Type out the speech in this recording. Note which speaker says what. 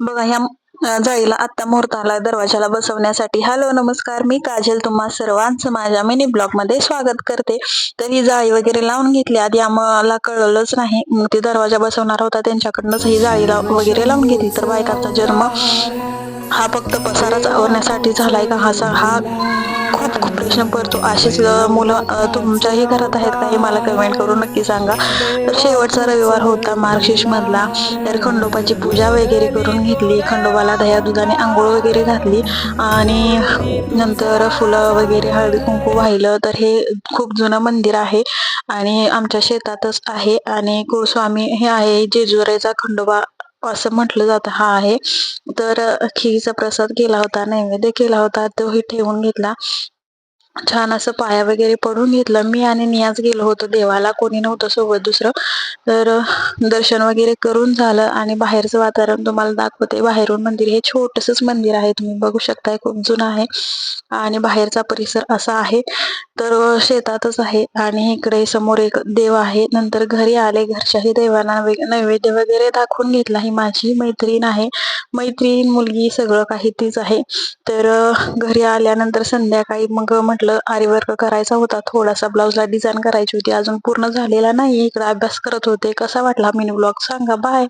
Speaker 1: बघा ह्या जाळीला आत्ता मुहूर्ताला दरवाजाला बसवण्यासाठी. हॅलो नमस्कार. मी काजल. तुम्हा सर्वांचं माझ्या मिनी ब्लॉगमध्ये स्वागत करते. तर ही जाळी वगैरे लावून घेतली. आधी आम्हाला कळलंच नाही. मग ते दरवाजा बसवणार होता. त्यांच्याकडनंच ही जाळी वगैरे लावून घेतली. तर बायकाचा जन्म हा फक्त पसाराच आवरण्यासाठी झालाय का? हा हा खूप खूप प्रश्न पडतो अशीच मुलं तुमच्याही घरात आहेत का हे मला कमेंट करून नक्की सांगा. तर शेवटचा रविवार होता मार्गशीर्ष मधला तर खंडोबाची पूजा वगैरे करून घेतली खंडोबाला दह्या दुधाने आंघोळ वगैरे घातली. आणि नंतर फुलं वगैरे हळदी कुंकू वाहिलं तर हे खूप जुनं मंदिर आहे आणि आमच्या शेतातच आहे. आणि गोस्वामी हे आहे जेजुरेचा खंडोबा असं म्हटलं जातं हा आहे. तर खिरीचा प्रसाद केला होता नैवेद्य केला होता तोही ठेवून घेतला. छान असं पाया वगैरे पडून घेतलं. मी आणि नियाज गेलो होतो देवाला. कोणी नव्हतं सोबत दुसरं. तर दर्शन वगैरे करून झालं आणि बाहेरचं वातावरण तुम्हाला दाखवते. बाहेरून मंदिर हे छोटसच मंदिर आहे. तुम्ही बघू शकताय खूप जुनं आहे. आणि बाहेरचा परिसर असा आहे. तर शेतातच आहे. आणि इकडे समोर एक देव आहे. नंतर घरी आले. घरच्याही देवांना नैवेद्य वगैरे दाखवून घेतला. ही माझी मैत्रीण आहे. मैत्रीण मुलगी सगळं काही तीच आहे. तर घरी आल्यानंतर संध्याकाळी मग म्हटलं आरी आरीवर्क करायचा होता. थोडासा ब्लाऊजला डिझाईन करायची होती. अजून पूर्ण झालेला नाही इकडे अभ्यास करत होते. कसा वाटला मिनी ब्लॉग सांगा. बाय